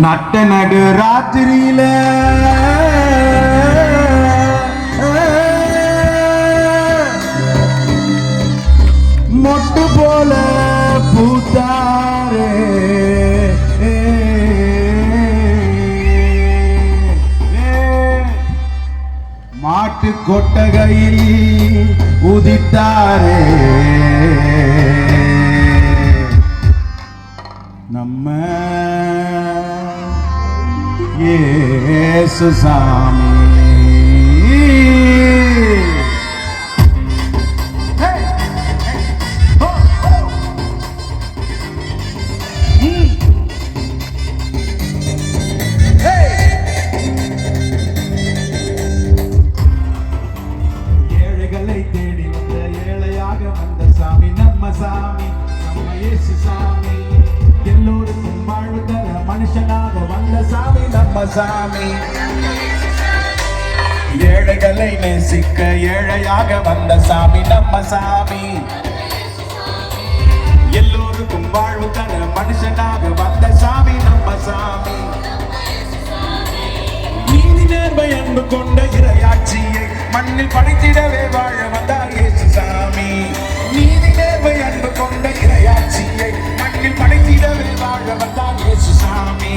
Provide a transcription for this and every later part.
நட்ட நடு ராத்திரியில. மொட்டு போல பூத்தாரே. மாட்டு கொட்டகையில் உதித்தாரே. நம்ம இயேசு சாமி. ஏழைகளை தேடி வந்த ஏழையாக வந்த சாமி நம்ம சாமி நம்ம இயேசு சாமி. சாமி ஏழைகளை நேசிக்க ஏழையாக வந்த சாமி நம்ம சாமி. எல்லோருக்கும் வாழ்வு தர மனுஷனாக வந்த சாமி நம்ம சாமி. நீதி நேர்மை அன்பு கொண்ட இரையாட்சியை மண்ணில் படைத்திடவே வாழ வந்தார் இயேசு சாமி. நீதி நேர்மை அன்பு கொண்ட இரையாட்சியை மண்ணில் படைத்திடவே வாழ வந்தார் இயேசு சாமி.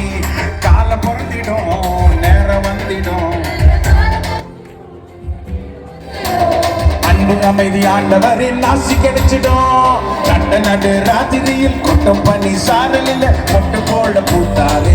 காலம் பிறந்திடும் நேரம் வந்திடும். அன்பு அமைதி ஆண்டவரின் ஆசி கிடைச்சிடும். நட்ட நடு ராத்திரியில் கொட்டும் பனி சாரலில் கொட்டு போல பூத்தாரே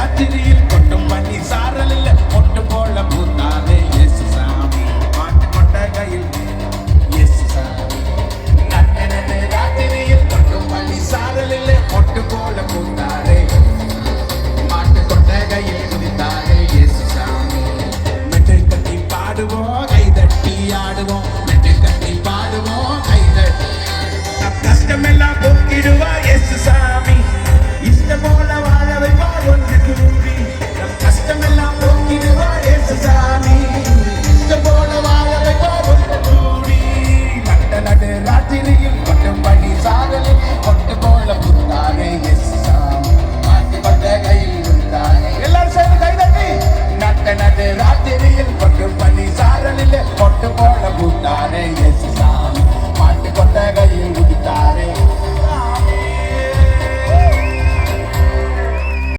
I did it.